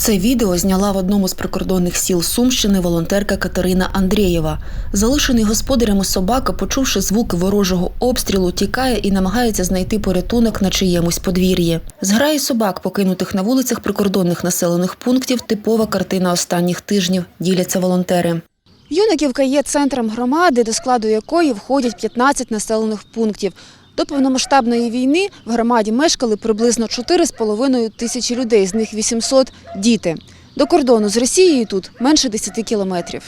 Це відео зняла в одному з прикордонних сіл Сумщини волонтерка Катерина Андрієва. Залишений господарями собака, почувши звуки ворожого обстрілу, тікає і намагається знайти порятунок на чиємусь подвір'ї. Зграї собак, покинутих на вулицях прикордонних населених пунктів, типова картина останніх тижнів, діляться волонтери. Юнаківка є центром громади, до складу якої входять 15 населених пунктів. До повномасштабної війни в громаді мешкали приблизно 4,5 тисячі людей, з них 800 – діти. До кордону з Росією тут менше 10 кілометрів.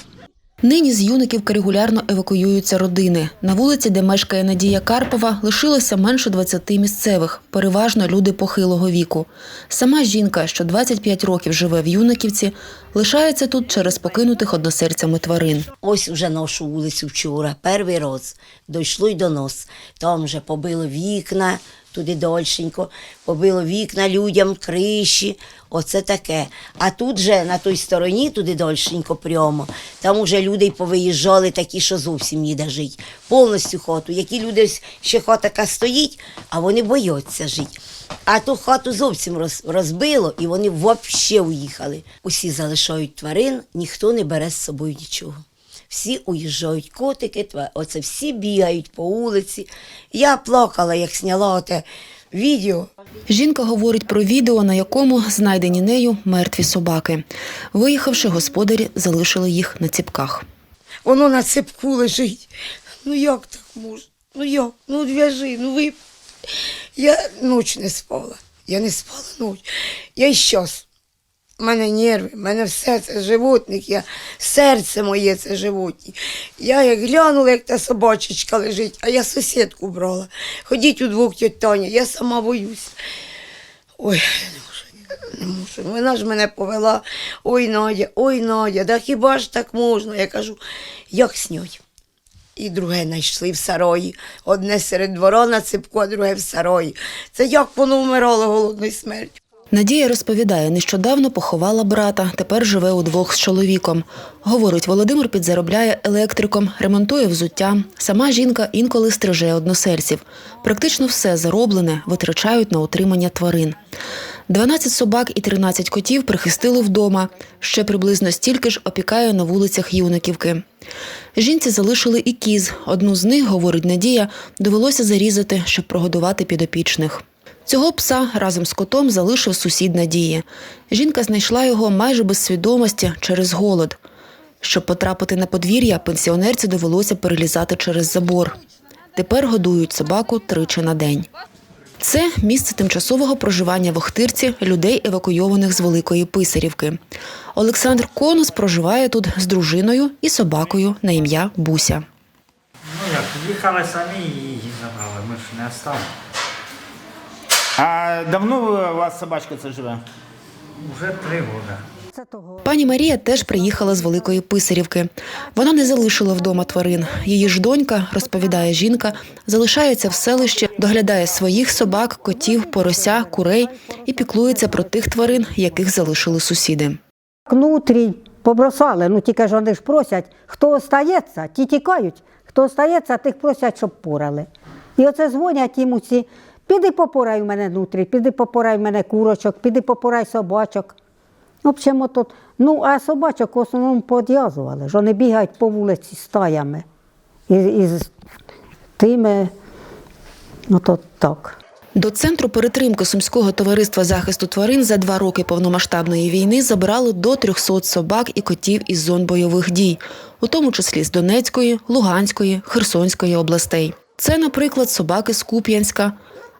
Нині з Юниківки регулярно евакуюються родини. На вулиці, де мешкає Надія Карпова, лишилося менше 20 місцевих, переважно люди похилого віку. Сама жінка, що 25 років живе в Юниківці, лишається тут через покинутих односерцями тварин. Ось уже нашу вулицю вчора, перший раз, дійшло й до нас. Там вже побило вікна, туди дольшенько, побило вікна людям, криші, оце таке. А тут же на той стороні, туди дольшенько прямо, там уже люди повиїжджали такі, що зовсім ніде жить. Повністю хату. Які люди ще хата стоїть, а вони бояться жити. А ту хату зовсім роз, розбило, і вони взагалі уїхали. Усі залишають тварин, ніхто не бере з собою нічого. Всі уїжджають, котики, оце всі бігають по вулиці. Я плакала, як зняла оте відео. Жінка говорить про відео, на якому знайдені нею мертві собаки. Виїхавши, господарі залишили їх на ціпках. Воно на цепку лежить. Ну як так можна? Ну як? Ну в'яжи, ну ви. Я ніч не спала. Я не спала ніч. Я і щас. У мене нерви, в мене все це животник, я, серце моє це животні. Я як глянула, як та собачечка лежить, а я сусідку брала. Ходіть удвох тьоть Таня, я сама боюсь. Ой, не можу. Вона ж мене повела. Ой, Надя, ой, Надя, да хіба ж так можна? Я кажу, як снять? І друге знайшли в сарої. Одне серед двора на ципку, а друге в сарої. Це як воно вмирало голодною смертю. Надія розповідає, нещодавно поховала брата, тепер живе удвох з чоловіком. Говорить, Володимир підзаробляє електриком, ремонтує взуття. Сама жінка інколи стриже односельців. Практично все зароблене витрачають на утримання тварин. 12 собак і 13 котів прихистили вдома. Ще приблизно стільки ж опікає на вулицях Юниківки. Жінці залишили і кіз. Одну з них, говорить Надія, довелося зарізати, щоб прогодувати підопічних. Цього пса разом з котом залишив сусід Надії. Жінка знайшла його майже без свідомості через голод. Щоб потрапити на подвір'я, пенсіонерці довелося перелізати через забор. Тепер годують собаку тричі на день. Це місце тимчасового проживання в Охтирці людей, евакуйованих з Великої Писарівки. Олександр Конус проживає тут з дружиною і собакою на ім'я Буся. Ну як, їхали самі і її забрали, ми ж не стали. А давно у вас собачка це живе? Уже три роки. Пані Марія теж приїхала з Великої Писарівки. Вона не залишила вдома тварин. Її ж донька, розповідає жінка, залишається в селищі, доглядає своїх собак, котів, порося, курей і піклується про тих тварин, яких залишили сусіди. Внутрі побросали, ну тільки ж вони ж просять, хто остається, ті тікають, хто остається, тих просять, щоб порали. І оце дзвонять йому ці, піди попорай у мене внутрі, піди попорай в мене курочок, піди попорай собачок. Общем, тут, ну, а собачок в основному подв'язували, що вони бігають по вулиці стаями. І, і з тими, ну так. До центру перетримки Сумського товариства захисту тварин за два роки повномасштабної війни забрали до 300 собак і котів із зон бойових дій, у тому числі з Донецької, Луганської, Херсонської областей. Це, наприклад, собаки з Куп'янська.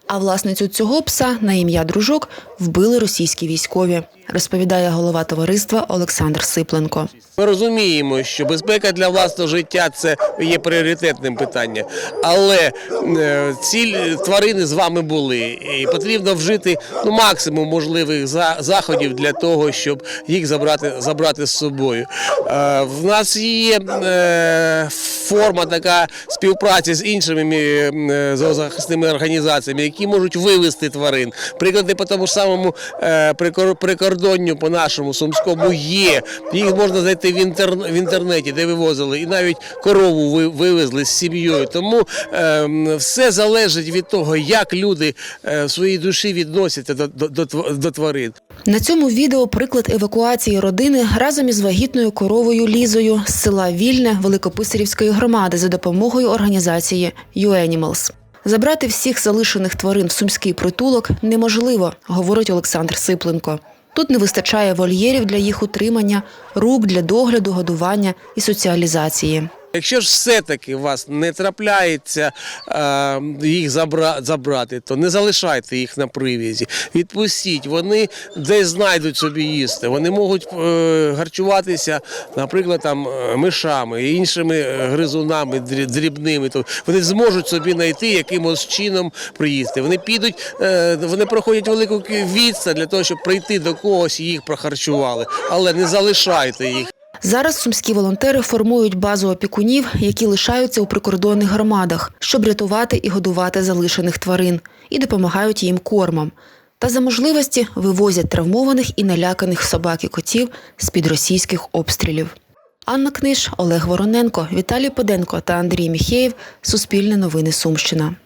А власницю цього пса на ім'я дружок вбили російські військові, розповідає голова товариства Олександр Сипленко. Ми розуміємо, що безпека для власного життя це є пріоритетним питанням, але е, ці тварини з вами були, і потрібно вжити ну, максимум можливих за- заходів для того, щоб їх забрати, забрати з собою. Е, В нас є е, форма така співпраці з іншими зоозахисними організаціями, які можуть вивезти тварин. Приклади по тому ж самому е, прикор- прикордонню по нашому сумському є. Їх можна знайти в, інтерн- в інтернеті, де вивозили, і навіть корову ви- вивезли з сім'єю. Тому е, все залежить від того, як люди е, в своїй душі відносяться до, до, до, до тварин. На цьому відео приклад евакуації родини разом із вагітною коровою Лізою з села Вільне Великописарівської громади за допомогою організації UAnimals. Забрати всіх залишених тварин в сумський притулок неможливо, говорить Олександр Сипленко. Тут не вистачає вольєрів для їх утримання, рук для догляду, годування і соціалізації. Якщо ж все-таки вас не трапляється е, їх забра, забрати, то не залишайте їх на привізі. Відпустіть, вони десь знайдуть собі їсти. Вони можуть е, харчуватися, наприклад, там е, мишами, іншими е, гризунами дрі- дрібними. То вони зможуть собі знайти якимось чином приїсти. Вони підуть, е, вони проходять велику відстань для того, щоб прийти до когось і їх прохарчували. Але не залишайте їх. Зараз сумські волонтери формують базу опікунів, які лишаються у прикордонних громадах, щоб рятувати і годувати залишених тварин, і допомагають їм кормом. Та за можливості вивозять травмованих і наляканих собак і котів з-під російських обстрілів. Анна Книж, Олег Вороненко, Віталій Поденко та Андрій Міхеєв. Суспільне новини Сумщина.